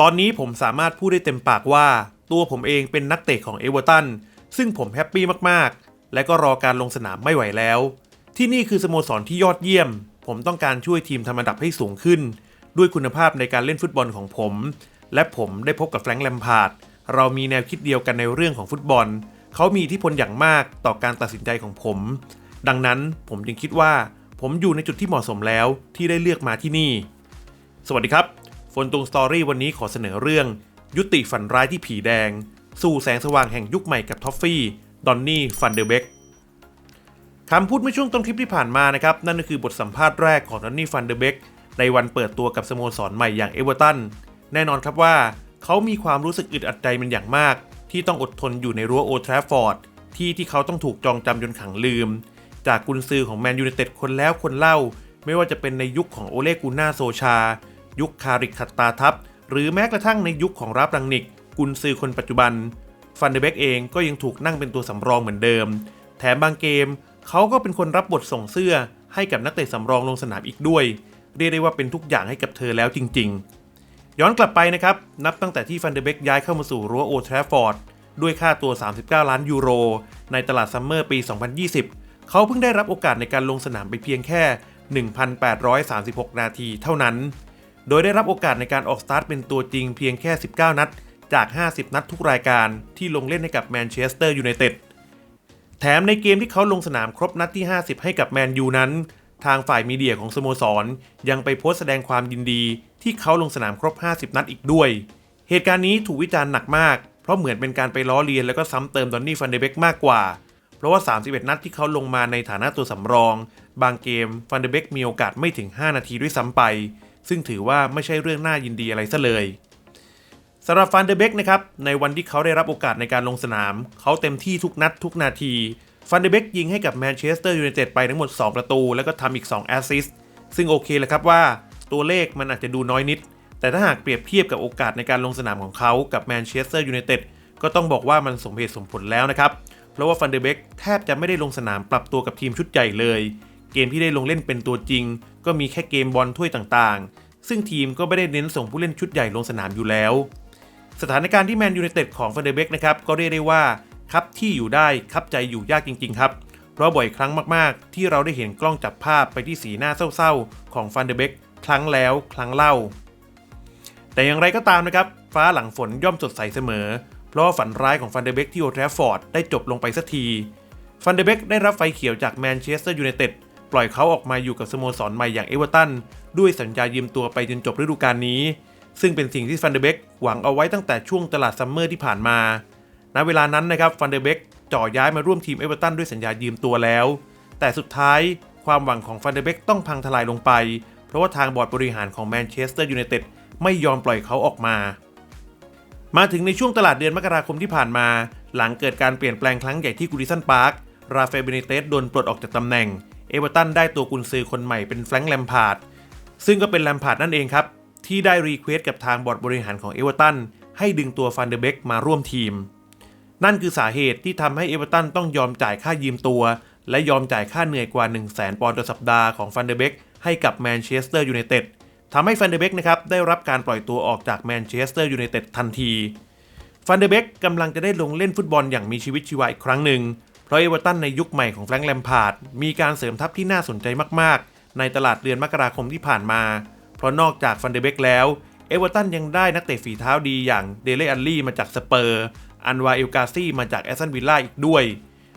ตอนนี้ผมสามารถพูดได้เต็มปากว่า ตัวผมเองเป็นนักเตะของเอเวอร์ตันซึ่งผมแฮปปี้มากๆ และก็รอการลงสนามไม่ไหวแล้ว ที่นี่คือสโมสรที่ยอดเยี่ยม ผมต้องการช่วยทีมทำอันดับให้สูงขึ้น ด้วยคุณภาพในการเล่นฟุตบอลของผม และผมได้พบกับแฟรงค์แลมพาร์ดเรามีแนวคิดเดียวกันในเรื่องของฟุตบอล เขามีอิทธิพลอย่างมากต่อการตัดสินใจของผม ดังนั้นผมจึงคิดว่า ผมอยู่ในจุดที่เหมาะสมแล้วที่ได้เลือกมาที่นี่ สวัสดีครับ ฟนตรงสตอรี่วันนี้ขอเสนอเรื่อง ยุติฝันร้ายที่ผีแดง สู่แสงสว่างแห่งยุคใหม่กับทอฟฟี่ ดอนนี่ ฟันเดอร์เบกคำพูดเมื่อช่วงต้นคลิปที่ผ่านมานะครับ นั่นก็คือบทสัมภาษณ์แรกของดอนนี่ ฟันเดอร์เบกในวันเปิดตัวกับสโมสรใหม่อย่างเอเวอร์ตัน แน่นอนครับว่า เขามีความรู้สึกอึดอัดใจเป็นอย่างมาก ที่ต้องอดทนอยู่ในรั้วโอทราฟอร์ดที่ที่เขาต้องถูกจองจำจนขังลืม จากกุนซือของแมนยูไนเต็ดคนแล้วคนเล่า ไม่ว่าจะเป็นในยุคของโอเลกูน่าโซชา ยุคคาริกคัตตาทัพ หรือแม้กระทั่งในยุคของราบรังนิก กุนซือคนปัจจุบัน ฟันเดเบกเองก็ยังถูกนั่งเป็นตัวสำรองเหมือนเดิม แถมบางเกม เขาก็เป็นคนรับบทส่งเสื้อให้กับนักเตะสำรองลงสนามอีกด้วย เรียกได้ว่าเป็นทุกอย่างให้กับเธอแล้วจริง ๆ ย้อนกลับไปนะครับ นับตั้งแต่ที่ฟันเดเบกย้ายเข้ามาสู่รั้วโอทราฟอร์ดด้วยค่าตัว 39 ล้านยูโร ในตลาดซัมเมอร์ปี 2020 เขาเพิ่งได้รับโอกาสในการลงสนามไปเพียงแค่ 1,836 นาทีเท่านั้น โดยได้รับโอกาสในการออกสตาร์ทเป็นตัวจริงเพียงแค่ 19 นัด จาก 50 นัดทุกรายการที่ลงเล่นให้กับแมนเชสเตอร์ยูไนเต็ด แถมในเกมที่เขาลงสนามครบนัดที่ 50 ให้กับแมนยูนั้น ทางฝ่ายมีเดียของสโมสร ยังไปโพสต์แสดงความยินดี ที่เขาลงสนามครบ 50 นัดอีกด้วย เหตุการณ์นี้ถูกวิจารณ์หนักมาก เพราะเหมือนเป็นการไปล้อเลียนแล้วก็ซ้ำเติมดอนนี่ฟันเดเบกมากกว่า เพราะว่า 31 นัดที่เขาลงมาในฐานะตัวสำรอง บางเกมฟันเดเบกมีโอกาสไม่ถึง 5 นาทีด้วยซ้ำไป ซึ่งถือว่าไม่ใช่เรื่องน่ายินดีอะไรซะเลยสำหรับฟันเดเบกนะครับในวันที่เขาได้รับโอกาสในการลงสนาม เขาเต็มที่ทุกนัดทุกนาทีฟันเดเบกยิงให้กับแมนเชสเตอร์ยูไนเต็ดไปทั้งหมด 2 ประตู แล้วก็ทำอีก 2 แอสซิสต์ซึ่งโอเคแหละครับว่าตัวเลขมันอาจจะดูน้อยนิด แต่ถ้าหากเปรียบเทียบกับโอกาสในการลงสนามของเขากับแมนเชสเตอร์ยูไนเต็ดก็ต้องบอกว่ามันสมเหตุสมผลแล้วนะครับ เพราะว่าฟันเดเบกแทบจะไม่ได้ลงสนามปรับตัวกับทีมชุดใหญ่เลย เกมที่ได้ลงเล่นเป็นตัวจริง ก็มีแค่เกมบอลถ้วยต่างๆ ซึ่งทีมก็ไม่ได้เน้นส่งผู้เล่นชุดใหญ่ลงสนามอยู่แล้ว สถานการณ์ที่แมนยูไนเต็ดของฟันเดเบกนะครับก็เรียกได้ว่าครับที่อยู่ได้ครับใจอยู่ยากจริง ๆ ครับ เพราะบ่อยครั้งมากๆ ที่เราได้เห็นกล้องจับภาพไปที่สีหน้าเศร้าๆ ของฟันเดเบกครั้งแล้วครั้งเล่า แต่อย่างไรก็ตามนะครับฟ้าหลังฝนย่อมสดใสเสมอ เพราะฝันร้ายของฟันเดเบกที่โอทรฟฟอร์ดได้จบลงไปสักทีฟันเดเบกได้รับไฟเขียวจากแมนเชสเตอร์ยูไนเต็ด ปล่อยเขาออกมาอยู่กับสโมสรใหม่อย่างเอเวอร์ตันด้วยสัญญายืมตัวไปจนจบฤดูกาลนี้ ซึ่งเป็นสิ่งที่ฟันเดเบกหวังเอาไว้ตั้งแต่ช่วงตลาดซัมเมอร์ที่ผ่านมา ณ เวลานั้นนะครับฟันเดเบกจ่อย้ายมาร่วมทีมเอเวอร์ตันด้วยสัญญายืมตัวแล้ว แต่สุดท้ายความหวังของฟันเดเบกต้องพังทลายลงไป เพราะว่าทางบอร์ดบริหารของแมนเชสเตอร์ยูไนเต็ดไม่ยอมปล่อยเขาออกมา มาถึงในช่วงตลาดเดือนมกราคมที่ผ่านมา หลังเกิดการเปลี่ยนแปลงครั้งใหญ่ที่กูริสันพาร์คราฟาเอลเบเนเตสโดนปลดออกจากตำแหน่ง เอเวอร์ตันได้ตัวกุนซือคนใหม่เป็นแฟรงค์แลมพาร์ดซึ่งก็เป็นแลมพาร์ดนั่นเองครับ ที่ได้รีเควสกับทางบอร์ดบริหารของเอเวอร์ตันให้ดึงตัวฟันเดเบกมาร่วมทีม นั่นคือสาเหตุที่ทำให้เอเวอร์ตันต้องยอมจ่ายค่ายืมตัว และยอมจ่ายค่าเหนื่อยกว่า 1 0 0 0 0แปอนด์ต่อสัปดาห์ของฟันเดเบกให้กับแมนเชสเตอร์ยูไนเต็ดทำให้ฟันเดเบกนะครับได้รับการปล่อยตัวออกจากแมนเชสเตอร์ยูไนเต็ดทันทีฟันเดเบกกำลังจะได้ลงเล่นฟุตบอลอย่างมีชีวิตชีวาอีกครั้งหนึ่ง เพราะเอเวอร์ตันในยุคใหม่ของแฟรงค์แลมพาร์ดมีการเสริมทัพที่น่าสนใจมากๆ ในตลาดเดือนมกราคมที่ผ่านมา เพราะนอกจากฟันเดเบกแล้ว เอเวอร์ตันยังได้นักเตะฝีเท้าดีอย่างเดเลอัลลี่มาจากสเปอร์ อันวาเอลกาซี่มาจากแอสตันวิลล่าอีกด้วย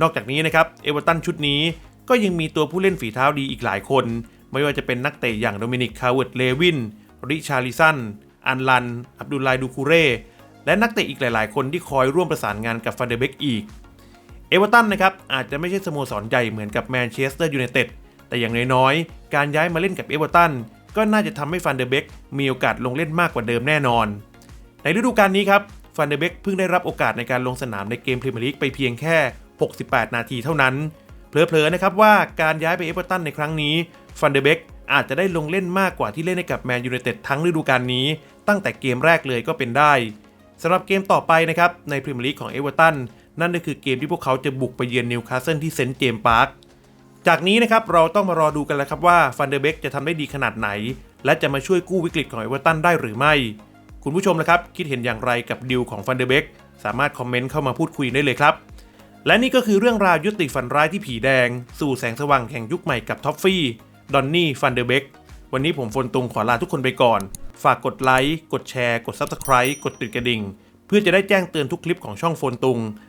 นอกจากนี้นะครับ เอเวอร์ตันชุดนี้ก็ยังมีตัวผู้เล่นฝีเท้าดีอีกหลายคน ไม่ว่าจะเป็นนักเตะอย่างโดมินิก คาเวิร์ดเลวิน ริชาริสัน อันลัน อับดุลไลดูคูเร่ และนักเตะอีกหลาย ๆ คนที่คอยร่วมประสานงานกับฟันเดเบกอีก เอเวอร์ตันนะครับอาจจะไม่ใช่สโมสรใหญ่เหมือนกับแมนเชสเตอร์ยูไนเต็ดแต่อย่างน้อยๆ การย้ายมาเล่นกับเอเวอร์ตันก็น่าจะทำให้ฟันเดอร์เบกมีโอกาสลงเล่นมากกว่าเดิมแน่นอน ในฤดูกาลนี้ครับฟันเดอร์เบกเพิ่งได้รับโอกาสในการลงสนามในเกมพรีเมียร์ลีกไปเพียงแค่ 68 นาทีเท่านั้นเผลอๆนะครับว่าการย้ายไปเอเวอร์ตันในครั้งนี้ฟันเดอร์เบกอาจจะได้ลงเล่นมากกว่าที่เล่นให้กับแมนยูไนเต็ดทั้งฤดูกาลนี้ ตั้งแต่เกมแรกเลยก็เป็นได้สำหรับเกมต่อไปนะครับในพรีเมียร์ลีกของเอเวอร์ตัน นั่นก็คือเกมที่พวกเขาจะบุกไปเยือนนิวคาสเซิลที่เซนต์เจมส์พาร์คจากนี้นะครับเราต้องมารอดูกันแล้วครับว่าฟันเดอร์เบกจะทำได้ดีขนาดไหน และจะมาช่วยกู้วิกฤตของเอเวอร์ตันได้หรือไม่ คุณผู้ชมนะครับคิดเห็นอย่างไรกับดิวของฟันเดอร์เบกสามารถคอมเมนต์เข้ามาพูดคุยได้เลยครับ และนี่ก็คือเรื่องราวยุติฝันร้ายที่ผีแดง สู่แสงสว่างแห่งยุคใหม่กับท็อฟฟี่ดอนนี่ฟันเดอร์เบกวันนี้ผมฟนตุงขอลาทุกคนไปก่อน ฝากกดไลค์กดแชร์ กด Subscribe กดติดกระดิ่ง เพื่อจะได้แจ้งเตือนทุกคลิปของช่องโฟนตุง